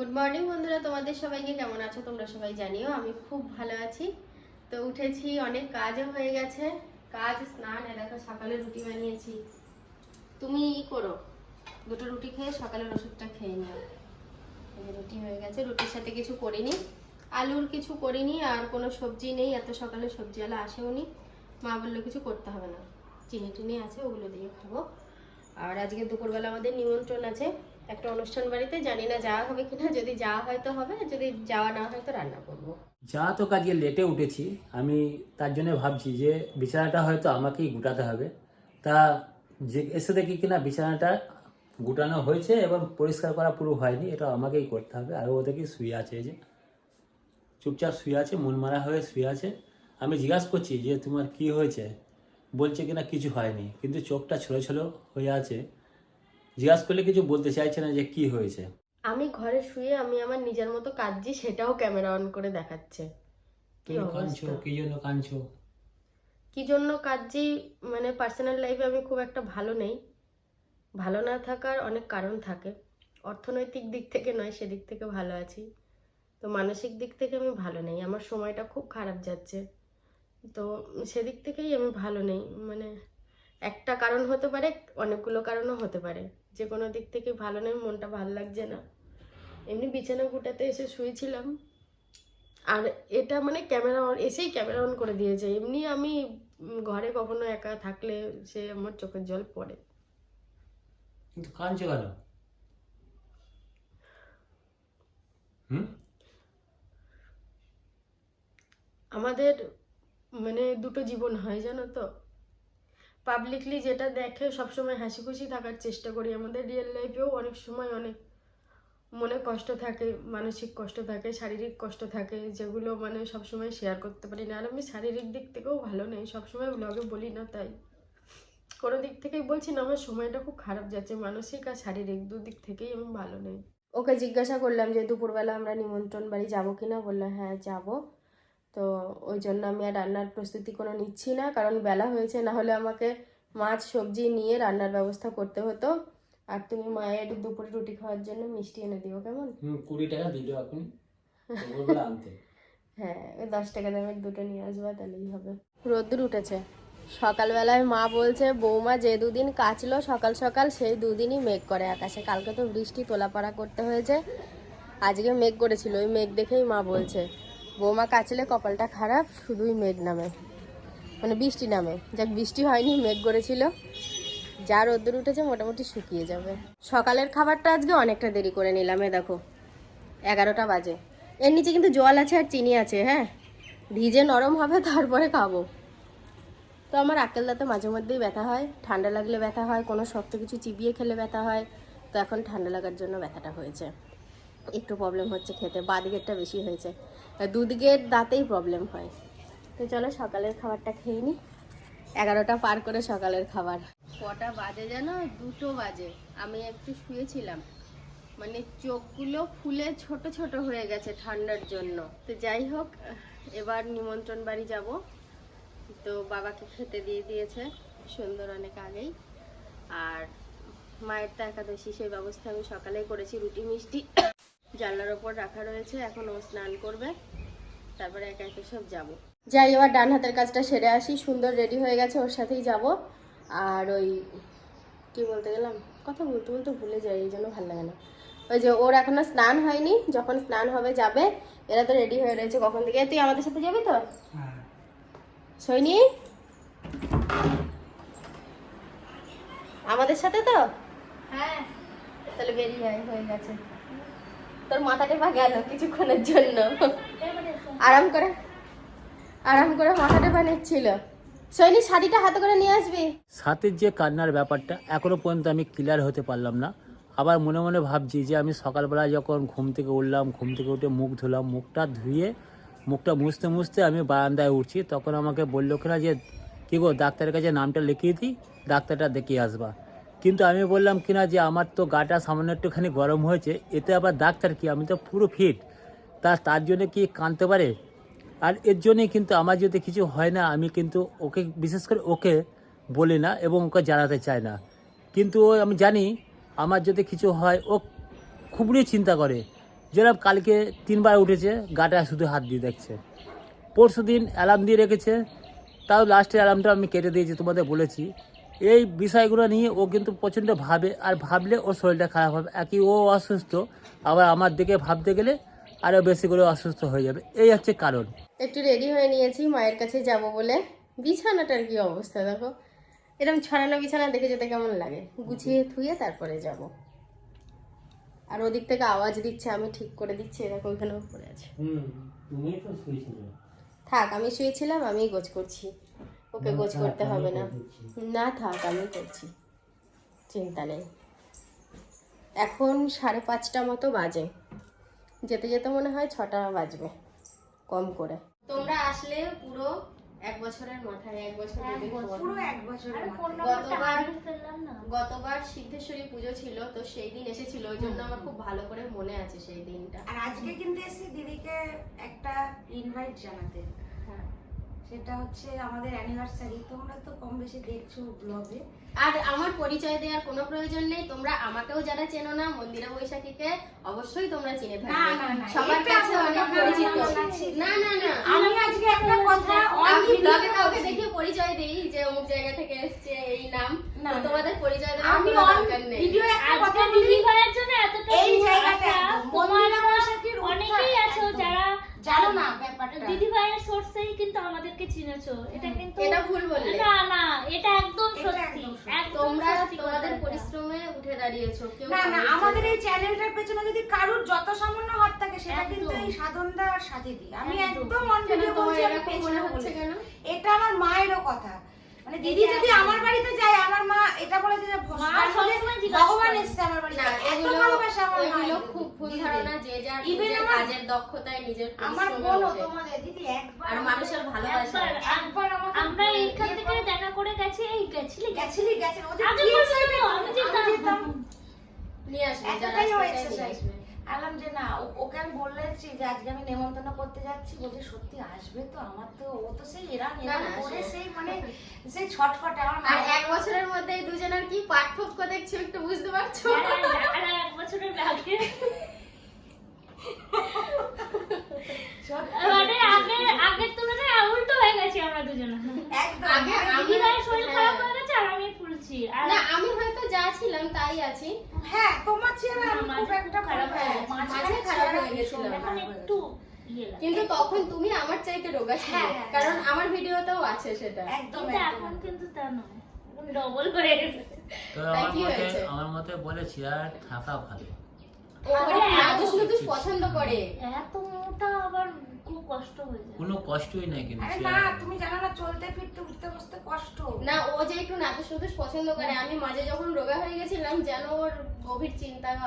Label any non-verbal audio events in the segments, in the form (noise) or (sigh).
Good morning বন্ধুরা। তোমাদের সবাইকে কেমন আছো? তোমরা সবাই জানিও, আমি খুব ভালো আছি। তো উঠেছি, অনেক কাজও হয়ে গেছে। কাজ, স্নান এ দেখো, সকালে রুটি বানিয়েছি। তুমি ই করো, দুটো রুটি খেয়ে সকালের ওষুধটা খেয়ে নিও। রুটি হয়ে গেছে, রুটির সাথে কিছু করিনি। আলুর কিছু করিনি, আর কোনো সবজি নেই। এত সকালে সবজিওয়ালা আসেওনি। মা বলল, কিছু করতে হবে না। চিনি টিনি আছে, ওগুলো দিয়ে খাব। আর আজকে দুপুরবেলা আমাদের নিমন্ত্রণ আছে। একটা অনুষ্ঠান বাড়িতে, জানি না যাওয়া হবে কিনা, যদি যাওয়া হয় তো হবে, যদি যাওয়া না হয় তো রান্না করব। যা তো কাজে লেটে উঠেছি, আমি তার জন্য ভাবছি যে বিছানাটা হয়তো আমাকেই গুটাতে হবে। তা যে এসে দেখি কিনা বিছানাটা গুটানো হয়েছে এবং পরিষ্কার করা পুরো হয়নি, এটা আমাকেই করতে হবে। আর ও দেখি শুয়ে আছে, এই যে চুপচাপ শুয়ে আছে, মন মারা হয়ে শুয়ে আছে। আমি জিজ্ঞাসা করছি যে তোমার কি হয়েছে? বলছে কিনা কিছু হয়নি, কিন্তু চোখটা ছোলো ছোলো হয়ে আছে। জিজ্ঞাসা করলে কিছু বলতে চাইছে না যে কি হয়েছে? আমি ঘরে শুয়ে আমি আমার নিজের মতো কাঁদছি সেটাও ক্যামেরা অন করে দেখাচ্ছে। কি কাঁদছো? কি জন্য কাঁদছো? কি জন্য কাঁদছি? মানে পার্সোনাল লাইফে আমি খুব একটা ভালো নেই। ভালো না থাকার অনেক কারণ থাকে। অর্থনৈতিক দিক থেকে নয় সেদিক থেকে ভালো আছি। তো মানসিক দিক থেকে আমি ভালো নেই। আমার সময়টা খুব খারাপ যাচ্ছে। তো সেদিক থেকেই আমি ভালো নেই। মানে একটা কারণ হতে পারে অনেকগুলো কারণও হতে পারে। যে কোনো দিক থেকে ভালো নেই মনটা ভালো লাগছে না। এমনি বিছানা গুটাতে এসে শুয়েছিলাম। আর এটা মানে ক্যামেরা অন এসেই ক্যামেরা অন করে দিয়েছে। এমনি আমি ঘরে কখনো একা থাকলে সে আমার চোখের জল পড়ে। কিন্তু কাঁদছো কেন? আমাদের মানে দুটো জীবন হয় জানো তো? পাবলিকলি যেটা দেখে সবসময় হাসি খুশি থাকার চেষ্টা করি। আমাদের রিয়েল লাইফেও অনেক সময় অনেক মনে কষ্ট থাকে, মানসিক কষ্ট থাকে, শারীরিক কষ্ট থাকে, যেগুলো মানে সবসময় শেয়ার করতে পারি না। আর আমি শারীরিক দিক থেকেও ভালো নেই, সবসময় ব্লগে বলি না তাই। কোনো দিক থেকেই বলছি না, আমার সময়টা খুব খারাপ যাচ্ছে, মানসিক আর শারীরিক দুদিক থেকেই আমি ভালো নেই। ওকে জিজ্ঞাসা করলাম যে, দুপুরবেলা আমরা নিমন্ত্রণ বাড়ি যাব কিনা? বলল হ্যাঁ যাব। তো ওই জন্য আমি আর রান্নার প্রস্তুতি কোনো নিচ্ছি না। কারণ বেলা হয়েছে না হলে আমাকে মাছ সবজি নিয়ে রান্নার ব্যবস্থা করতে হতো। আর তুমি মায়ের দুপুরে রুটি খাওয়ার জন্য মিষ্টি এনে দিও কেমন? কুড়ি টাকা দিল এখন হ্যাঁ ওই দশ টাকা দামের দুটো নিয়ে আসবা তাহলেই হবে। রোদ্দুর উঠেছে। সকালবেলায় মা বলছে বৌমা যে দুদিন কাচলো সকাল সকাল সেই দুদিনই মেঘ করে আকাশে। কালকে তো বৃষ্টি তোলাপাড়া করতে হয়েছে। আজকে মেঘ করেছিল। ওই মেঘ দেখেই মা বলছে বৌমা কাচলে কপালটা খারাপ, শুধুই মেঘ নামে। মানে বৃষ্টি নামে। যাক, বৃষ্টি হয়নি, মেঘ করেছিল। যা রোদ্দুর উঠেছে মোটামুটি শুকিয়ে যাবে। সকালের খাবারটা আজকে অনেকটা দেরি করে নিলাম, এ দেখো। এগারোটা বাজে। এর নিচে কিন্তু জল আছে আর চিনি আছে হ্যাঁ? ভিজে নরম হবে, তারপরে খাব। তো আমার আক্কেল দাঁতে মাঝে মধ্যেই ব্যথা হয়। ঠান্ডা লাগলে ব্যথা হয়, কোনো শক্ত কিছু চিবিয়ে খেলে ব্যথা হয়। তো এখন ঠান্ডা লাগার জন্য ব্যথাটা হয়েছে। একটু প্রবলেম হচ্ছে খেতে বাঁ দিকেরটা বেশি হয়েছে। দুদিকের দাঁতেই প্রবলেম হয়। তো চলো সকালের খাবারটা খেয়ে নিই এগারোটা পার করে সকালের খাবার। কটা বাজে যেন দুটো বাজে। আমি একটু শুয়েছিলাম। মানে চোখগুলো ফুলে ছোট ছোট হয়ে গেছে ঠান্ডার জন্য। তো যাই হোক, এবার নিমন্ত্রণ বাড়ি যাব। তো বাবাকে খেতে দিয়ে দিয়েছে সুন্দর অনেক আগেই। আর মায়ের তো একাদশী, সেই ব্যবস্থা আমি সকালেই করেছি, রুটি, মিষ্টি। জানলার ওপর রাখা রয়েছে এখন ও স্নান করবে। তারপরে একা একে সব যাব। যাই এবার ডান হাতের কাজটা সেরে আসি সুন্দর রেডি হয়ে গেছে ওর সাথেই যাব। আর ওই কি বলতে গেলাম? কথা বলতে বলতে ভুলে যাই এই জন্য ভালো লাগে না। ওই যে ওর এখনও স্নান হয়নি যখন স্নান হবে যাবে এরা তো রেডি হয়ে রয়েছে কখন থেকে। তুই আমাদের সাথে যাবি তো? সৈনি? আমাদের সাথে তো? হ্যাঁ। তাহলে বেরিয়ে হয়ে গেছে। তোর মাথা টেপা গেল কিছুক্ষণের জন্য। আরাম করে আরাম করে মাথা টেপা নিচ্ছিল সৈনি শাড়িটা হাতে করে নিয়ে আসবি। সাথের যে কান্নার ব্যাপারটা এখনও পর্যন্ত আমি ক্লিয়ার হতে পারলাম না। আবার মনে মনে ভাবছি যে আমি সকালবেলা যখন ঘুম থেকে উঠলাম, ঘুম থেকে উঠে মুখ ধুলাম, মুখটা ধুয়ে মুখটা মুছতে মুছতে আমি বারান্দায় উঠছি। তখন আমাকে বলল কিনা যে, কী গো, ডাক্তারের কাছে নামটা লিখিয়ে দিই? ডাক্তারটা দেখিয়ে আসবা। কিন্তু আমি বললাম কিনা যে আমার তো গাটা সামান্য একটুখানি গরম হয়েছে, এতে আবার ডাক্তার কি? আমি তো পুরো ফিট তা তার জন্য কি কাঁদতে পারে? আর এর জন্যই কিন্তু আমার যদি কিছু হয় না, আমি কিন্তু ওকে, বিশেষ করে ওকে বলি না এবং ওকে জানাতে চাই না। কিন্তু ও, আমি জানি আমার যদি কিছু হয়, ও খুবই চিন্তা করে। যেরকম কালকে তিনবার উঠেছে, গাটা শুধু হাত দিয়ে দেখছে। পরশু দিন অ্যালার্ম দিয়ে রেখেছে। তাও লাস্টে অ্যালার্মটা আমি কেটে দিয়েছি, তোমাদের বলেছি। এই বিষয়গুলো নিয়ে ও কিন্তু প্রচণ্ড ভাবে আর ভাবলে ওর শরীরটা খারাপ হবে। একই ও অসুস্থ আবার আমার দিকে ভাবতে গেলে আরও বেশি করে অসুস্থ হয়ে যাবে। এই হচ্ছে কারণ। একটু রেডি হয়ে নিয়েছি মায়ের কাছে যাব বলে। বিছানাটার কি অবস্থা দেখো। এরকম ছড়ানো বিছানা দেখে যেতে কেমন লাগে? গুছিয়ে থুয়ে তারপরে যাব। আর ওদিক থেকে আওয়াজ দিচ্ছে আমি ঠিক করে দিচ্ছি এরকম ওইখানেও পড়ে আছে। হুম তুমি থাক আমি শুয়েছিলাম আমি গোছ করছি। ওকে গোছ করতে হবে না। না থাক আমি করছি। চিন্তা নেই। এখন সাড়ে পাঁচটা মতো বাজে। যেতে যেতে মনে হয় ছটা বাজবে কম করে। তোমরা আসলে পুরো এক বছরের মাথায় এক বছর পুরো। এক বছরের গতবার গতবার সিদ্ধেশ্বরী পুজো ছিল তো সেই দিন এসেছিল ওই জন্য আমার খুব ভালো করে মনে আছে সেই দিনটা। আর আজকে কিন্তু এসেছি দিদিকে একটা ইনভাইট জানাতে। সেটা হচ্ছে আমাদের অ্যানিভার্সারি তোমরা তো কম বেশি দেখছ ব্লগে আর আমার পরিচয় দেওয়ার কোনো প্রয়োজন নেই তোমরা আমাকেও যারা চেনো না মন্দিরা বৈশাখীকে অবশ্যই তোমরা চিনে থাকবে। সবার কাছে অনেক পরিচিত। না না না আমি আজকে একটা কথা আমি ব্লগে কাউকে দেখে পরিচয় দেই যে অমুক জায়গা থেকে এসেছে এই নাম। না, তোমাদের পরিচয় দেওয়ার আমি দরকার নেই। ভিডিও একটা কথা বলি। ভাইয়ের জন্য এতটা এই জায়গাটা মন্দিরা বৈশাখীর অনেকেই আছো। যারা জানো না ব্যাপারটা? দিদি ভাইয়ের সোর্সেই কিন্তু আমাদেরকে চিনেছো। এটা কিন্তু এটা ভুল বললে। না না এটা একদম সত্যি। একদম সত্যি। একদম তোমরা তোমাদের পরিশ্রমে উঠে দাঁড়িয়েছো কেউ না না কারোর আমাদের এই চ্যানেলটার পেছনে যদি কারুর যত সামান্য হাত থাকে সেটা কিন্তু এই সাধনদা আর সাথী আমি একদম। অন ভিডিও বলছি আমি পেছনে মনে হচ্ছে কেন? এটা আমার মায়েরও কথা। মানে দিদি যদি আমার বাড়িতে যায় আমার মা এটা বলে যে মা ভগবান। এসছে আমার বাড়িতে। এত ভালোবাসা আমার মায়ের খুব ভুল ধারণা যে যার নিজের আমার- কাজের দক্ষতায় নিজের আমার ওঠে। তোমাদের দিদি একবার আর মানুষের ভালোবাসা। একবার আমাকে আমরা বলে এইখান থেকে দেখা করে গেছি এই গেছিলি গেছিলি গেছেন ওদের আমি যেতাম। নিয়ে আসবে যারা আসবে। আলাম যে না ওকে আমি বললেছি যে আজকে আমি নেমন্তন্ন করতে যাচ্ছি বলছে সত্যি আসবে তো আমার তো ও তো সেই এরা না, করে সেই মানে সেই ছটফটে আমার আর এক বছরের মধ্যে এই দুজনের কি পার্থক্য দেখছ একটু বুঝতে পারছ? আর এক বছরের আগে। সত্যি। মানে আগের আগের তুলনায় উল্টো হয়ে গেছি আমরা দুজনে। একদম। আগে আগে আমি- শরীর হ্যাঁ। খারাপ হয়ে গেছে আর আমি ফুলছি আর না আমি হয়তো যা ছিলাম তাই আছি। হ্যাঁ তোমার চেহারা আমি খুব একটা খারাপ হয়ে হ্যাঁ গেছে। মাঝখানে মাঝে খারাপ হয়ে গেছিল। এখন একটু কিন্তু তখন তুমি আমার চাইতে রোগা ছিল। হ্যাঁ, হ্যাঁ, কারণ। আমার ভিডিওতেও আছে সেটা। একদম এখন কিন্তু তা নয়। ডবল হয়ে গেছে। তাই আমার কি মতে হয়েছে? আমার মতে বলে আর থাকা ভালো। পছন্দ করে। এত মোটা আবার খুব কষ্ট হয়ে যায়। কোনো কষ্টই নাই কিন্তু আরে না চেয়ারে। তুমি জানো না চলতে ফিরতে উঠতে বসতে কষ্ট। না ও যে একটু নাদুস পছন্দ করে আমি মাঝে যখন রোগা হয়ে গেছিলাম যেন ওর গভীর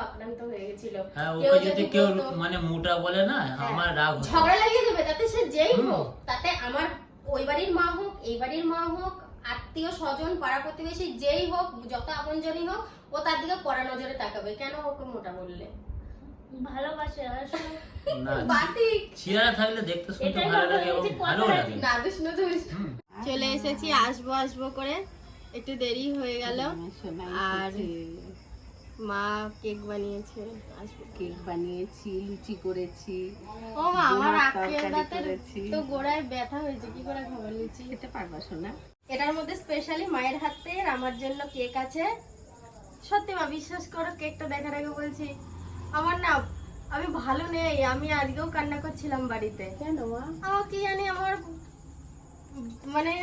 আক্রান্ত হয়ে গেছিল। হ্যাঁ ওকে যদি কেউ মানে মোটা বলে না আমার রাগ ঝগড়া লাগিয়ে দেবে তাতে সে যেই হোক তাতে আমার ওই বাড়ির মা হোক এই বাড়ির মা হোক আত্মীয় স্বজন পাড়া প্রতিবেশী যেই হোক যত আপনজনই হোক ও তার দিকে কড়া নজরে তাকাবে। কেন ওকে মোটা বললে? ভালোবাসে আসলে না (laughs) থাকলে দেখতে শুনতে ভালো ভালো লাগে এবং ভালো লাগে। নাদুস নুদুস হুম। চলে এসেছি আসব আসব করে। একটু দেরি হয়ে গেল। আর মা কেক বানিয়েছে আসব। কেক বানিয়েছি লুচি করেছি ও মা আমার দাঁতের তো গোড়ায় ব্যথা হয়েছে কি করে খাব লুচি? খেতে পারবা শোনা এটার মধ্যে স্পেশালি মায়ের হাতের আমার জন্য কেক আছে। সত্যি মা বিশ্বাস করো কেকটা দেখার আগে বলছি আমার না আমি ভালো নেই আমি আজকেও কান্না করছিলাম বাড়িতে। কেন মা? আমার কি জানি আমার মানে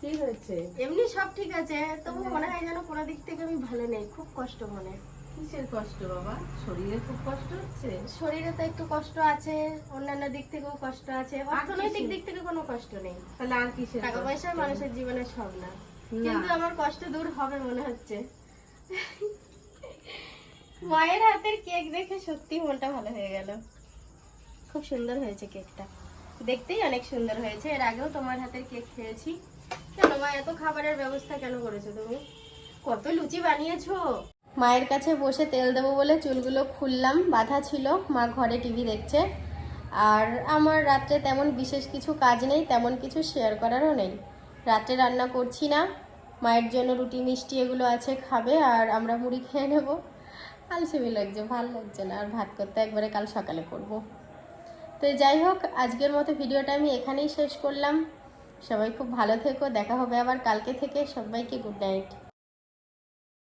কি হয়েছে? এমনি সব ঠিক আছে তবু মনে হয় যেন কোনো দিক থেকে আমি ভালো নেই খুব কষ্ট মনে। কিসের কষ্ট বাবা? শরীরে খুব কষ্ট হচ্ছে? শরীরে তো একটু কষ্ট আছে অন্যান্য দিক থেকেও কষ্ট আছে অর্থনৈতিক দিক থেকে কোনো কষ্ট নেই। তাহলে আর কিসের টাকা পয়সা মানুষের জীবনে সব না। কিন্তু আমার কষ্ট দূর হবে মনে হচ্ছে। মায়ের হাতের কেক দেখে সত্যি মনটা ভালো হয়ে গেল। খুব সুন্দর হয়েছে কেকটা। দেখতেই অনেক সুন্দর হয়েছে। এর আগেও তোমার হাতের কেক খেয়েছি। কেন মা এত খাবারের ব্যবস্থা কেন করেছ তুমি? কত লুচি বানিয়েছো? মায়ের কাছে বসে তেল দেবো বলে চুলগুলো খুললাম, বাধা ছিল, মা ঘরে টিভি দেখছে। আর আমার রাত্রে তেমন বিশেষ কিছু কাজ নেই, তেমন কিছু শেয়ার করারও নেই। রাত্রে রান্না করছি না, মায়ের জন্য রুটি, মিষ্টি এগুলো আছে, খাবে আর আমরা মুড়ি খেয়ে নেব। আলসেমি লাগছে, ভালো লাগছে না, আর ভাত করতে একবারে কাল সকালে করব। তো যাই হোক, আজকের মতো ভিডিওটা আমি এখানেই শেষ করলাম। সবাই খুব ভালো থেকো, দেখা হবে আবার কালকে থেকে, সবাইকে গুড নাইট